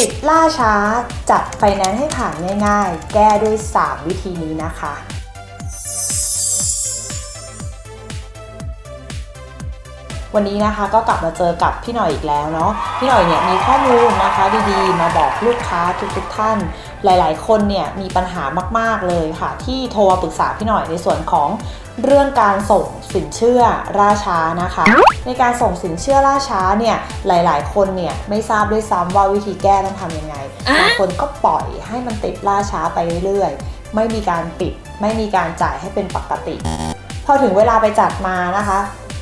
ติดล่าช้า จัดไฟแนนซ์ให้ผ่านง่ายๆ แก้ด้วย 3 วิธีนี้นะคะ วันนี้นะคะก็กลับมาเจอกับพี่หน่อยอีกแล้วเนาะพี่หน่อยเนี่ยมีข้อมูลนะคะดีๆ มาบอกลูกค้าทุกๆท่าน หลายๆ คนเนี่ยมีปัญหามาก ๆ เลยค่ะ ที่โทรมาปรึกษาพี่หน่อยในส่วนของเรื่องการส่งสินเชื่อล่าช้านะคะ ในการส่งสินเชื่อล่าช้าเนี่ยหลาย ๆ คนเนี่ยไม่ทราบด้วยซ้ำว่าวิธีแก้ต้องทำยังไงบางคนก็ปล่อยให้มันติดล่าช้าไปเรื่อยๆ ไม่มีการปิด ไม่มีการจ่ายให้เป็นปกติ พอถึงเวลาไปจัดมานะคะ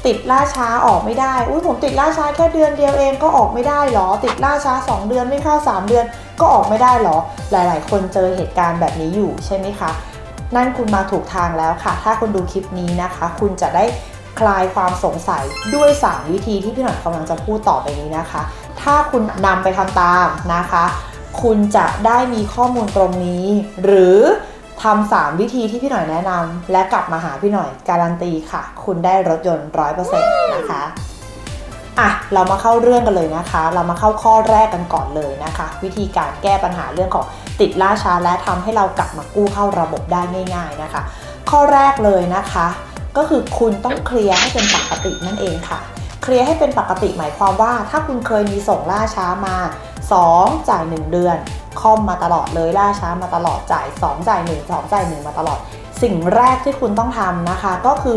ติดล่าช้าออกไม่ได้ อุ้ยผมติดล่าช้าแค่เดือนเดียวเองก็ออกไม่ได้หรอ ติดล่าช้า 2 เดือนไม่เข้า 3 เดือนก็ออกไม่ได้หรอ หลาย ๆ คนเจอเหตุการณ์แบบนี้อยู่ใช่ไหมคะ นั่นคุณมาถูกทางแล้วค่ะ ถ้าคุณดูคลิปนี้นะคะ คุณจะได้คลายความสงสัยด้วย 3 วิธีที่พี่หน่อยกำลังจะพูดต่อไปนี้นะคะ ถ้าคุณนำไปทำตามนะคะ คุณจะได้มีข้อมูลตรงนี้ หรือ ทำสามวิธีที่พี่หน่อยแนะนำและกลับมาหาพี่หน่อยการันตีค่ะ คุณได้รถยนต์ร้อยเปอร์เซ็นต์นะคะอะเรามาเข้าเรื่องกันเลยนะคะ เรามาเข้าข้อแรกกันก่อนเลยนะคะ วิธีการแก้ปัญหาเรื่องของติดล่าช้าและทำให้เรากลับมากู้เข้าระบบได้ง่าย ๆนะคะ ข้อแรกเลยนะคะ ก็คือคุณต้องเคลียร์ให้เป็นปกตินั่นเองค่ะ เคลียร์ให้เป็นปกติหมายความว่า ถ้าคุณเคยมีส่งล่าช้ามา 2 จ่าย 1 เดือน คอมมาตลอดเลยล่าช้ามาตลอดจ่าย 2 จ่าย 1 2 จ่าย 1 มาตลอด สิ่งแรกที่คุณต้องทำนะคะ ก็คือ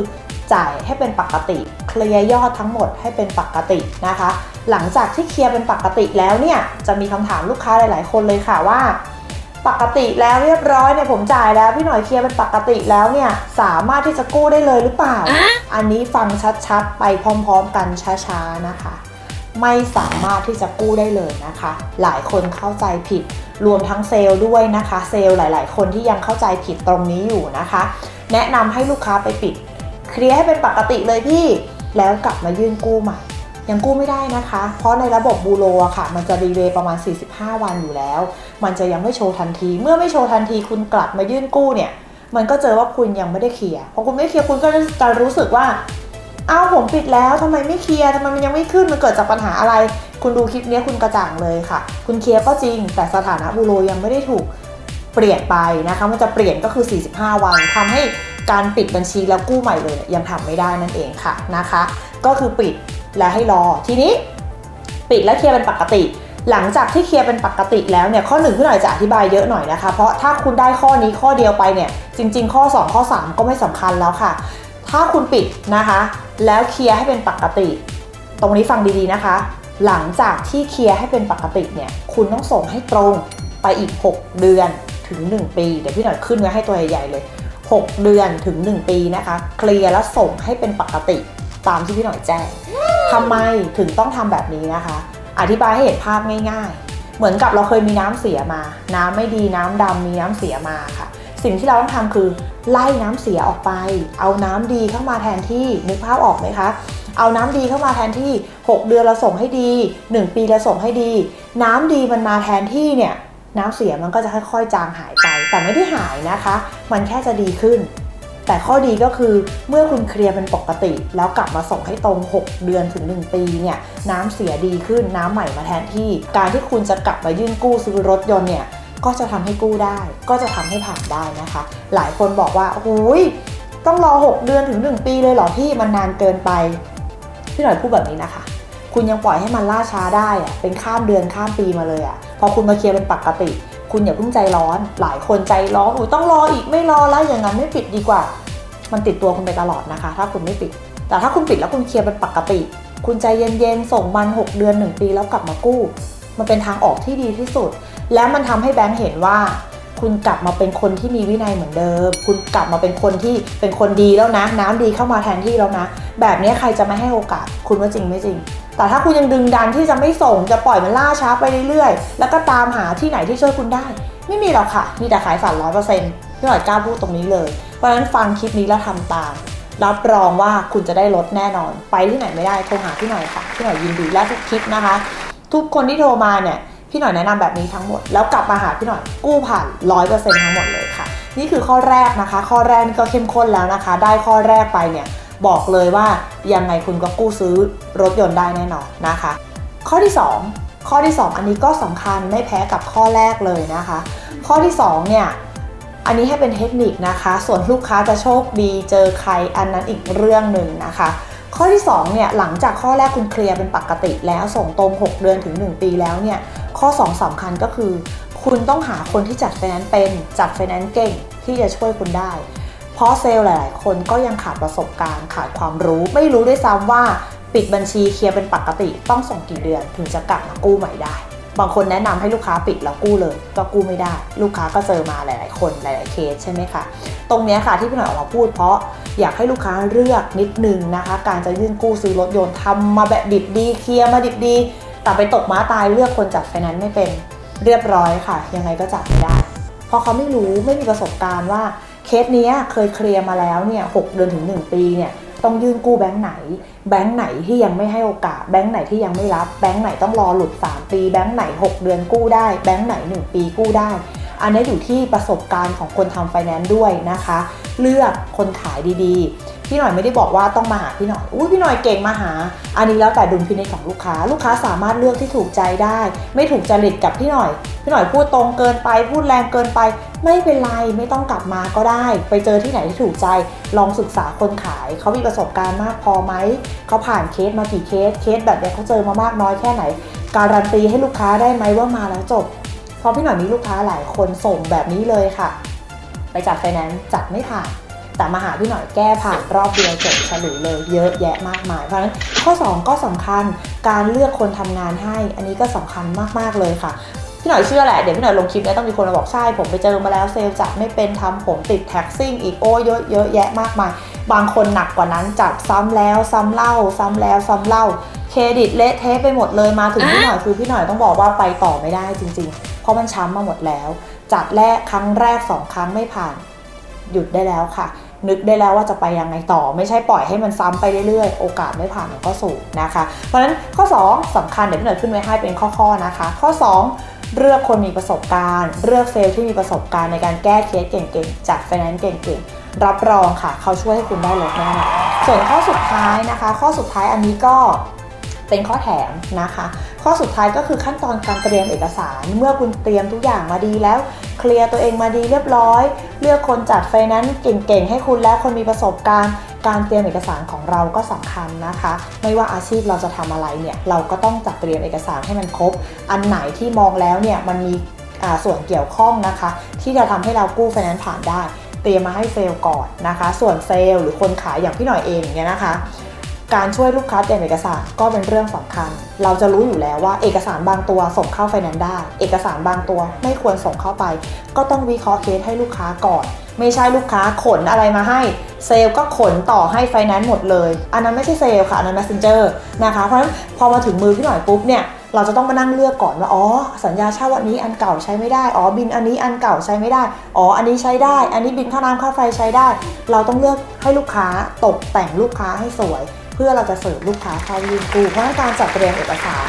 จ่ายให้เป็นปกติ เคลียร์ยอดทั้งหมดให้เป็นปกตินะคะ หลังจากที่เคลียร์เป็นปกติแล้วเนี่ยจะมีคำถามลูกค้าหลาย ๆ คนเลยค่ะว่า ปกติแล้วเรียบร้อยเนี่ยผมจ่ายแล้วพี่หน่อยเคลียร์เป็นปกติแล้วเนี่ยสามารถที่จะกู้ได้เลยหรือเปล่า อันนี้ฟังชัดๆ ไปพร้อม ๆ กันช้าๆนะคะ ไม่สามารถที่จะกู้ได้เลยนะคะ หลายคนเข้าใจผิด รวมทั้งเซลล์ด้วยนะคะ เซลล์หลาย ๆ คนที่ยังเข้าใจผิดตรงนี้อยู่นะคะ แนะนำให้ลูกค้าไปปิด เคลียร์ให้เป็นปกติเลยพี่ แล้วกลับมายื่นกู้ใหม่ยังกู้ไม่ได้นะคะ เพราะในระบบบูโรค่ะ มันจะรีเวย์ประมาณ 45 วันอยู่แล้ว มันจะยังไม่โชว์ทันที เมื่อไม่โชว์ทันทีคุณกลับมายื่นกู้เนี่ย มันก็เจอว่าคุณยังไม่ได้เคลียร์ พอคุณไม่เคลียร์คุณก็จะรู้สึกว่า อ้าวผมปิดแล้วทำไมไม่เคลียร์ทำไมมันยังไม่ขึ้นมันเกิดจากปัญหาอะไร คุณดูคลิปนี้คุณกระจ่างเลยค่ะ คุณเคลียร์ก็จริง แต่สถานะบูโรยังไม่ได้ถูกเปลี่ยนไปนะคะมันจะเปลี่ยนก็คือ 45 วันทำให้การปิดบัญชีแล้วกู้ใหม่เลยยังทำไม่ได้นั่นเองค่ะนะคะ ก็คือปิดและให้รอทีนี้ ปิดและเคลียร์เป็นปกติ หลังจากที่เคลียร์เป็นปกติแล้วเนี่ยข้อหนึ่งพี่หน่อยจะอธิบายเยอะหน่อยนะคะ เพราะถ้าคุณได้ข้อนี้ข้อเดียวไปเนี่ยจริง ๆ ข้อ 2 ข้อ 3 ก็ไม่สำคัญแล้วค่ะ ถ้าคุณปิดนะคะ แล้วเคลียร์ให้เป็นปกติ ตรงนี้ฟังดีๆนะคะ หลังจากที่เคลียร์ให้เป็นปกติเนี่ย คุณต้องส่งให้ตรงไปอีก 6 เดือนถึง 1 ปี เดี๋ยวพี่หน่อยขึ้นไว้ให้ตัวใหญ่ๆเลย 6 เดือนถึง 1 ปีนะคะ เคลียร์แล้วส่งให้เป็นปกติตามที่พี่หน่อยแจ้งทำไมถึงต้องทำแบบนี้นะคะ อธิบายให้เห็นภาพง่าย ๆ เหมือนกับเราเคยมีน้ำเสียมา น้ำไม่ดีน้ำดำมีน้ำเสียมาค่ะ สิ่งที่เราต้องทำคือ ไล่น้ำเสียออกไป เอาน้ำดีเข้ามาแทนที่นึกภาพออกไหมคะ เอาน้ำดีเข้ามาแทนที่ 6 เดือนเราส่งให้ดี 1 ปีเราส่งให้ดี น้ำดีมันมาแทนที่เนี่ยน้ำเสียมันก็จะค่อยๆจางหายไป แต่ไม่ได้หายนะคะ มันแค่จะดีขึ้น แต่ข้อดีก็คือเมื่อคุณเคลียร์เป็นปกติ แล้วกลับมาส่งให้ตรง 6 เดือนถึง 1 ปีเนี่ยน้ำเสียดีขึ้นน้ำใหม่มาแทนที่ การที่คุณจะกลับมายื่นกู้ซื้อรถยนต์เนี่ย ก็จะทำให้กู้ได้ ก็จะทำให้ผ่านได้นะคะ หลายคนบอกว่าโอ้ยต้องรอ 6 เดือนถึง 1 ปีเลยเหรอพี่มันนานเกินไป พี่หน่อยพูดแบบนี้นะคะ คุณยังปล่อยให้มันล่าช้าได้อะเป็นข้ามเดือนข้ามปีมาเลยอะพอคุณมาเคลียร์เป็นปกติ คุณอย่าเพิ่งใจร้อน หลายคนใจร้อนอุ้ยต้องรออีกไม่รอแล้วอย่างนั้นไม่ปิดดีกว่า มันติดตัวคุณไปตลอดนะคะ ถ้าคุณไม่ปิด แต่ถ้าคุณปิดแล้วคุณเคลียร์เป็นปกติ คุณใจเย็นๆส่งมัน 6 เดือน 1 ปีแล้วกลับมากู้ มันเป็นทางออกที่ดีที่สุด แล้วมันทำให้แบงค์เห็นว่าคุณกลับมาเป็นคนที่มีวินัยเหมือนเดิม คุณกลับมาเป็นคนที่เป็นคนดีแล้วนะ น้ำดีเข้ามาแทนที่แล้วนะ แบบนี้ใครจะไม่ให้โอกาส คุณว่าจริงไม่จริง แต่ถ้าคุณยังดึงดันที่จะไม่ส่งจะปล่อยมันล่าช้าไปเรื่อยๆ แล้วก็ตามหาที่ไหนที่ช่วยคุณได้ ไม่มีหรอกค่ะ มีแต่ขายฝันร้อยเปอร์เซ็นต์พี่หน่อยกล้าพูดตรงนี้เลย เพราะฉะนั้นฟังคลิปนี้แล้วทำตาม รับรองว่าคุณจะได้ลดแน่นอน ไปที่ไหนไม่ได้โทรหาพี่หน่อยค่ะพี่หน่อยยินดีและทุกคลิปนะคะ ทุกคนที่โทรมาเนี่ย พี่หน่อยแนะนำแบบนี้ทั้งหมด แล้วกลับมาหาพี่หน่อยกู้ผ่านร้อยเปอร์เซ็นต์ทั้งหมดเลยค่ะ นี่คือข้อแรกนะคะ ข้อแรกนี่ก็เข้มข้นแล้วนะคะ ได้ข้อแรกไปเนี่ยบอกเลยว่ายังไงคุณก็กู้ซื้อรถยนต์ได้แน่นอนนะคะ ข้อที่ 2 ข้อที่ 2 อันนี้ก็สำคัญไม่แพ้กับข้อแรกเลยนะคะ ข้อที่2เนี่ยอันนี้ให้เป็นเทคนิคนะคะ ส่วนลูกค้าจะโชคดีเจอใครอันนั้นอีกเรื่องหนึ่งนะคะ ข้อที่2เนี่ยหลังจากข้อแรกคุณเคลียร์เป็นปกติแล้วส่งตรง 6 เดือนถึง 1 ปีแล้วเนี่ย ข้อ 2สำคัญก็คือ คุณต้องหาคนที่จัดไฟแนนซ์เป็นจัดไฟแนนซ์เก่งที่จะช่วยคุณได้ เพราะเซลล์หลาย ๆ คนก็ยังขาดประสบการณ์ขาดความรู้ ไม่รู้ด้วยซ้ำว่าปิดบัญชีเคลียร์เป็นปกติต้องส่งกี่เดือนถึงจะกลับมากู้ใหม่ได้ บางคนแนะนำให้ลูกค้าปิดแล้วกู้เลย ก็กู้ไม่ได้ ลูกค้าก็เจอมาหลาย ๆ คนหลาย ๆ เคสใช่ไหมคะ ตรงนี้ค่ะที่พี่หน่อยออกมาพูดเพราะอยากให้ลูกค้าเลือกนิดนึงนะคะ การจะยื่นกู้ซื้อรถยนต์ทำมาแบบดิบดีเคลียร์มาดิบดี แต่ไปตกม้าตายเลือกคนจัดไฟแนนซ์ไม่เป็นเรียบร้อยค่ะ ยังไงก็จัดไม่ได้ เพราะเขาไม่รู้ไม่มีประสบการณ์ว่าเคสนี้เคยเคลียร์มาแล้วเนี่ยหเดือนถึง 1 ปีเนี่ยต้องยื่นกู้แบงค์ไหน แบงค์ไหนที่ยังไม่ให้โอกาส แบงค์ไหนที่ยังไม่รับ แบงค์ไหนต้องรอหลุด 3 ปี แบงค์ไหน 6 เดือนกู้ได้ แบงค์ไหน 1 ปีกู้ได้ อันนี้อยู่ที่ประสบการณ์ของคนทำไฟแนนซ์ด้วยนะคะ เลือกคนขายดีๆ พี่หน่อยไม่ได้บอกว่าต้องมาหาพี่หน่อยอุ้ยพี่หน่อยเก่งมาหา อันนี้แล้วแต่ดุลพินิจของลูกค้า ลูกค้าสามารถเลือกที่ถูกใจได้ ไม่ถูกจริตกับพี่หน่อย พี่หน่อยพูดตรงเกินไป พูดแรงเกินไป ไม่เป็นไรไม่ต้องกลับมาก็ได้ ไปเจอที่ไหนที่ถูกใจ ลองศึกษาคนขาย เขามีประสบการณ์มากพอไหมเขาผ่านเคสมากี่เคสเคสแบบเนี้ยเขาเจอมามากน้อยแค่ไหน การันตีให้ลูกค้าได้ไหมว่ามาแล้วจบเพราะพี่หน่อยมีลูกค้าหลายคนส่งแบบนี้เลยค่ะ ไปจัดไฟแนนซ์จัดไม่ผ่าน แต่มาหาพี่หน่อยแก้ผ่านรอบเดียวจบเฉลุยเลยเยอะแยะมากมาย เพราะฉะนั้นข้อ 2 ก็สำคัญการเลือกคนทำงานให้ อันนี้ก็สำคัญมากๆเลยค่ะพี่หน่อยเชื่อแหละ เดี๋ยวพี่หน่อยลงคลิปนี้ต้องมีคนมาบอกใช่ ผมไปเจอมาแล้วเซลล์จัดไม่เป็นทำผมติดแท็กซิ่งอีกโอ้เยอะเยอะแยะมากมาย บางคนหนักกว่านั้นจัดซ้ำแล้วซ้ำเล่า ซ้ำแล้วซ้ำเล่า เครดิตเละเทะไปหมดเลยมาถึงพี่หน่อยคือพี่หน่อยต้องบอกว่าไปต่อไม่ได้จริง ๆ เพราะมันช้ำมาหมดแล้ว จัดแรกครั้งแรกสองครั้งไม่ผ่าน หยุดได้แล้วค่ะ นึกได้แล้วว่าจะไปยังไงต่อ ไม่ใช่ปล่อยให้มันซ้ำไปเรื่อยๆ โอกาสไม่ผ่านมันก็สูงนะคะ เพราะฉะนั้นข้อ 2สำคัญเดี๋ยวพี่หน่อยขึ้นไว้ให้เป็นข้อๆนะคะ ข้อ 2เลือกคนมีประสบการณ์ เลือกเซลล์ที่มีประสบการณ์ในการแก้เคสเก่งๆ จัดไฟแนนซ์เก่งๆ รับรองค่ะ เขาช่วยให้คุณได้ลดแน่นอนส่วนข้อสุดท้ายนะคะ ข้อสุดท้ายอันนี้ก็เป็นข้อแถมนะคะ ข้อสุดท้ายก็คือขั้นตอนการเตรียมเอกสาร เมื่อคุณเตรียมทุกอย่างมาดีแล้ว เคลียร์ตัวเองมาดีเรียบร้อย เลือกคนจัดไฟแนนซ์เก่งๆ ให้คุณและคนมีประสบการณ์ การเตรียมเอกสารของเราก็สำคัญนะคะ ไม่ว่าอาชีพเราจะทำอะไรเนี่ยเราก็ต้องจัดเตรียมเอกสารให้มันครบ อันไหนที่มองแล้วเนี่ยมันมีส่วนเกี่ยวข้องนะคะ ที่จะทำให้เรากู้ไฟแนนซ์ผ่านได้ เตรียมมาให้เซลก่อนนะคะ ส่วนเซลหรือคนขายอย่างพี่หน่อยเองเนี่ยนะคะ การช่วยลูกค้าเตรียมเอกสารก็เป็นเรื่องสำคัญ เราจะรู้อยู่แล้วว่าเอกสารบางตัวส่งเข้าไฟแนนซ์ได้ เอกสารบางตัวไม่ควรส่งเข้าไป ก็ต้องวิเคราะห์เคสให้ลูกค้าก่อน ไม่ใช่ลูกค้าขนอะไรมาให้ เซลล์ก็ขนต่อให้ไฟแนนซ์หมดเลย อันนั้นไม่ใช่เซลล์ค่ะ อันนั้น messenger นะคะ เพราะฉะนั้นพอมาถึงมือพี่หน่อยปุ๊บเนี่ยเราจะต้องมานั่งเลือกก่อนว่า อ๋อ สัญญาเช่าวันนี้อันเก่าใช้ไม่ได้ อ๋อ บินอันนี้อันเก่าใช้ไม่ได้ อ๋อ อันนี้ใช้ได้ อันนี้บินค่าน้ำค่าไฟใช้ได้ เราต้องเลือกให้ลูกค้าตกแต่งลูกค้าให้สวย เพื่อเราจะเสิร์ฟลูกค้าเข้ายื่นกู้เพราะฉะนั้นการจัดเตรียมเอกสาร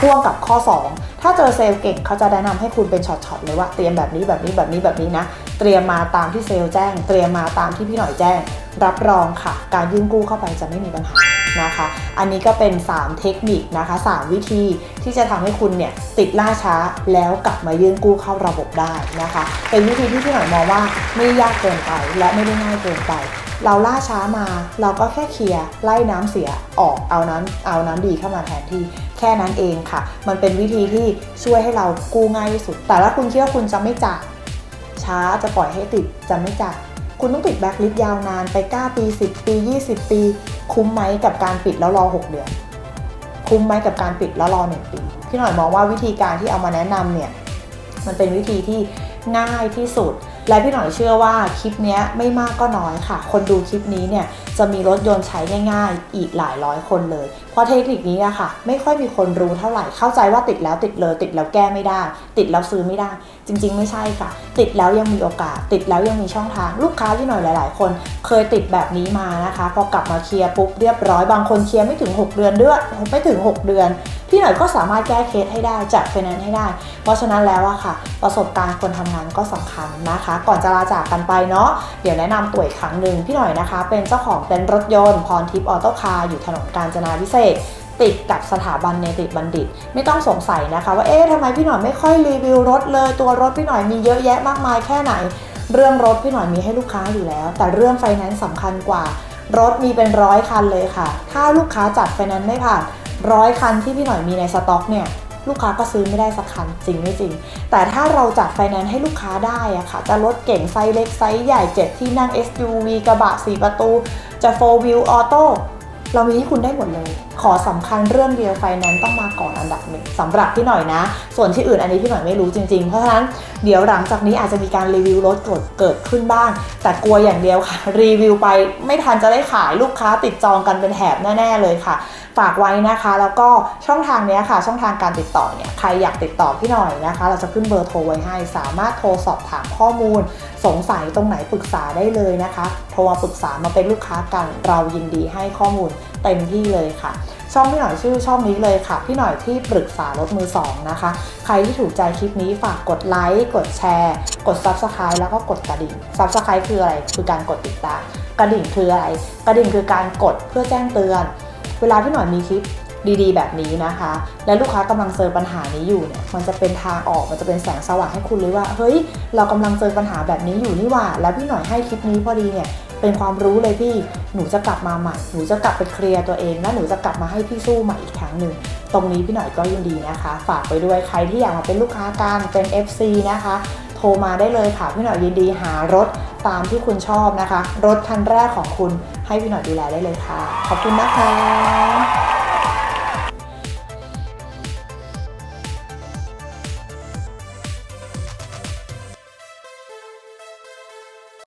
พ่วงกับข้อ 2 ถ้าเจอเซลล์เก่งเขาจะแนะนำให้คุณเป็นช็อตๆเลยว่าเตรียมแบบนี้แบบนี้แบบนี้แบบนี้นะ เตรียมมาตามที่เซลล์แจ้ง เตรียมมาตามที่พี่หน่อยแจ้ง รับรองค่ะ การยื่นกู้เข้าไปจะไม่มีปัญหานะคะ อันนี้ก็เป็น 3 เทคนิคนะคะ 3 วิธีที่จะทำให้คุณเนี่ยติดล่าช้าแล้วกลับมายื่นกู้เข้าระบบได้นะคะ เป็นวิธีที่พี่หน่อยมองว่าไม่ยากเกินไปและไม่ได้ง่ายเกินไป เราล่าช้ามา เราก็แค่เคลียร์ไล่น้ำเสียออกเอาน้ำเอาน้ำดีเข้ามาแทนที่แค่นั้นเองค่ะ มันเป็นวิธีที่ช่วยให้เรากู้ง่ายที่สุด แต่ถ้าคุณคิดว่าคุณจะไม่จ่ายช้าจะปล่อยให้ติดจะไม่จ่ายคุณต้องติดแบ็คลิสต์ยาวนานไป 9 ปี 10 ปี 20 ปี คุ้มไหมกับการปิดแล้วรอ 6 เดือน คุ้มไหมกับการปิดแล้วรอ 1 ปี พี่หน่อยมองว่าวิธีการที่เอามาแนะนำเนี่ยมันเป็นวิธีที่ง่ายที่สุด และพี่หน่อยเชื่อว่าคลิปนี้ไม่มากก็น้อยค่ะ คนดูคลิปนี้เนี่ยจะมีรถยนต์ใช้ง่ายๆ อีกหลายร้อยคนเลย ราะเทคนิคนี้อะค่ะ ไม่ค่อยมีคนรู้เท่าไหร่ เข้าใจว่าติดแล้วติดเลย ติดแล้วแก้ไม่ได้ ติดแล้วซื้อไม่ได้ จริง ๆ ไม่ใช่ค่ะ ติดแล้วยังมีโอกาส ติดแล้วยังมีช่องทาง ลูกค้าที่หน่อยหลาย ๆ คน เคยติดแบบนี้มานะคะพอกลับมาเคลียร์ปุ๊บเรียบร้อยบางคนเคลียร์ไม่ถึง 6 เดือนด้วยไม่ถึง 6 เดือน พี่หน่อยก็สามารถแก้เคสให้ได้จัดไฟแนนซ์ให้ได้ เพราะฉะนั้นแล้วอะค่ะ ประสบการณ์คนทำงานก็สำคัญนะคะ ก่อนจะลาจากกันไปเนาะเดี๋ยวแนะนำตัวอีกครั้งหนึ่งพี่หน่อยนะคะ เป็นเจ้าของเต็นรถยนต์พรทิพย์ออโต้คาร์อยู่ถนนกาญจนาพิเศษกติดกับสถาบันเนติบัณฑิต ไม่ต้องสงสัยนะคะว่าเอ๊ะทำไมพี่หน่อยไม่ค่อยรีวิวรถเลย ตัวรถพี่หน่อยมีเยอะแยะมากมายแค่ไหน เรื่องรถพี่หน่อยมีให้ลูกค้าอยู่แล้ว แต่เรื่องไฟแนนซ์สำคัญกว่า รถมีเป็นร้อยคันเลยค่ะ ถ้าลูกค้าจัดไฟแนนซ์ไม่ผ่านร้อยคันที่พี่หน่อยมีในสต็อกเนี่ยลูกค้าก็ซื้อไม่ได้สักคันจริงไม่จริง แต่ถ้าเราจัดไฟแนนซ์ให้ลูกค้าได้อะค่ะ จะรถเก่งไซส์เล็กไซส์ใหญ่7ที่นั่ง SUV กระบะ 4 ประตู จะ 4 wheel auto เรามีให้คุณได้หมดเลย ขอสำคัญเรื่องเดียวไฟแนนซ์ต้องมาก่อนอันดับหนึ่งสำหรับพี่หน่อยนะ ส่วนที่อื่นอันนี้พี่หน่อยไม่รู้จริงๆ เพราะฉะนั้นเดี๋ยวหลังจากนี้อาจจะมีการรีวิวรถเกิดเกิดขึ้นบ้าง แต่กลัวอย่างเดียวค่ะ รีวิวไปไม่ทันจะได้ขายลูกค้าติดจองกันเป็นแถบแน่ๆเลยค่ะ ฝากไว้นะคะ แล้วก็ช่องทางนี้ค่ะ ช่องทางการติดต่อเนี่ยใครอยากติดต่อพี่หน่อยนะคะ เราจะขึ้นเบอร์โทรไว้ให้สามารถโทรสอบถามข้อมูล สงสัยตรงไหนปรึกษาได้เลยนะคะโทรมาปรึกษามาเป็นลูกค้ากันเรายินดีให้ข้อมูล เต็มที่เลยค่ะ ช่องพี่หน่อยชื่อช่องนี้เลยค่ะ พี่หน่อยที่ปรึกษารถมือสองนะคะ ใครที่ถูกใจคลิปนี้ฝากกดไลค์กดแชร์ กด Subscribe แล้วก็กดกระดิ่ง Subscribe คืออะไรคือการกดติดตามกระดิ่งคืออะไร กระดิ่งคือการกดเพื่อแจ้งเตือน เวลาพี่หน่อยมีคลิปดีๆ แบบนี้นะคะ และลูกค้ากำลังเจอปัญหานี้อยู่เนี่ย มันจะเป็นทางออก มันจะเป็นแสงสว่างให้คุณเลยว่า เฮ้ย เรากำลังเจอปัญหาแบบนี้อยู่นี่ว่า แล้วพี่หน่อยให้คลิปนี้พอดีเนี่ย เป็นความรู้เลยพี่ หนูจะกลับมาใหม่ หนูจะกลับไปเคลียร์ตัวเอง และหนูจะกลับมาให้พี่สู้ใหม่อีกครั้งหนึ่ง ตรงนี้พี่หน่อยก็ยินดีนะคะ ฝากไปด้วยใครที่อยากมาเป็นลูกค้าการเป็น FC นะคะ โทรมาได้เลยค่ะ พี่หน่อยยินดีหารถตามที่คุณชอบนะคะ รถคันแรกของคุณให้พี่หน่อยดูแลได้เลยค่ะ ขอบคุณนะคะ